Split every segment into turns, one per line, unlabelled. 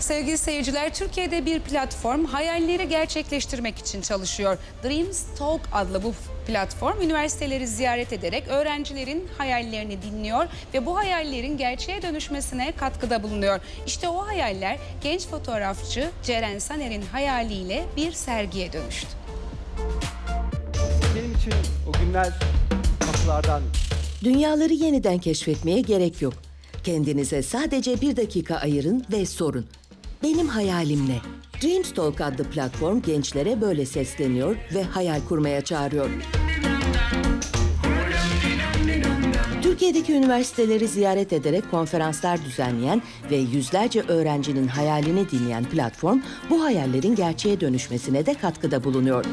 Sevgili seyirciler, Türkiye'de bir platform hayalleri gerçekleştirmek için çalışıyor. Dreams Talk adlı bu platform üniversiteleri ziyaret ederek öğrencilerin hayallerini dinliyor ve bu hayallerin gerçeğe dönüşmesine katkıda bulunuyor. İşte o hayaller genç fotoğrafçı Ceren Saner'in hayaliyle bir sergiye dönüştü.
Benim için o günler kapılardan
Dünyaları yeniden keşfetmeye gerek yok. Kendinize sadece bir dakika ayırın ve sorun. Benim hayalim ne? Dreamstalk adlı platform gençlere böyle sesleniyor ve hayal kurmaya çağırıyor. Türkiye'deki üniversiteleri ziyaret ederek konferanslar düzenleyen ve yüzlerce öğrencinin hayalini dinleyen platform bu hayallerin gerçeğe dönüşmesine de katkıda bulunuyor.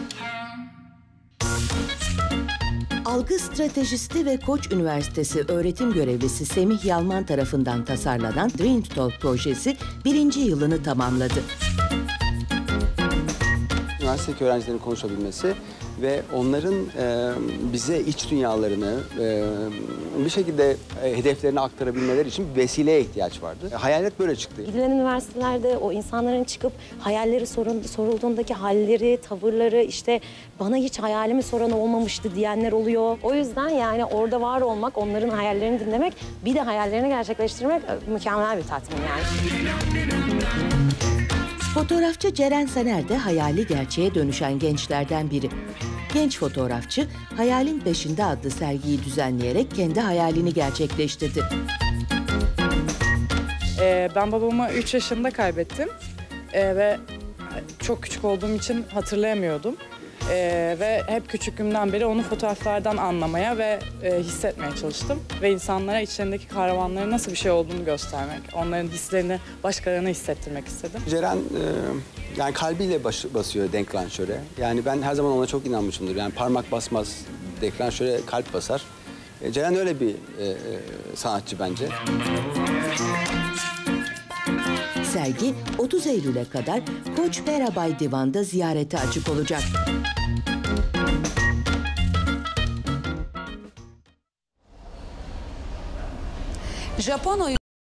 Algı stratejisti ve Koç Üniversitesi öğretim görevlisi Semih Yalman tarafından tasarlanan Dreamtalk projesi birinci yılını tamamladı.
Üniversitedeki öğrencilerin konuşabilmesi ve onların e, bize iç dünyalarını e, bir şekilde e, hedeflerini aktarabilmeleri için bir vesileye ihtiyaç vardı. Hayalet böyle çıktı.
Gidilen üniversitelerde o insanların çıkıp hayalleri sorun, sorulduğundaki halleri, tavırları işte bana hiç hayalimi soran olmamıştı diyenler oluyor. O yüzden yani orada var olmak, onların hayallerini dinlemek, bir de hayallerini gerçekleştirmek e, mükemmel bir tatmin yani.
Fotoğrafçı Ceren Saner de hayali gerçeğe dönüşen gençlerden biri. Genç fotoğrafçı Hayalin Peşinde adlı sergiyi düzenleyerek kendi hayalini gerçekleştirdi.
Ee, ben babamı 3 yaşında kaybettim Ee, ve çok küçük olduğum için hatırlayamıyordum. Ee, ve hep küçüklüğümden beri onu fotoğraflardan anlamaya ve e, hissetmeye çalıştım. Ve insanlara içlerindeki kahramanların nasıl bir şey olduğunu göstermek, onların hislerini başkalarına hissettirmek istedim.
Ceren e, yani kalbiyle baş- basıyor denklanşöre. Yani ben her zaman ona çok inanmışımdır. Yani parmak basmaz, denklanşöre kalp basar. E, Ceren öyle bir e, e, sanatçı bence.
Sergi 30 Eylül'e kadar Koç Perabay Divan'da ziyarete açık olacak.
Japon oyun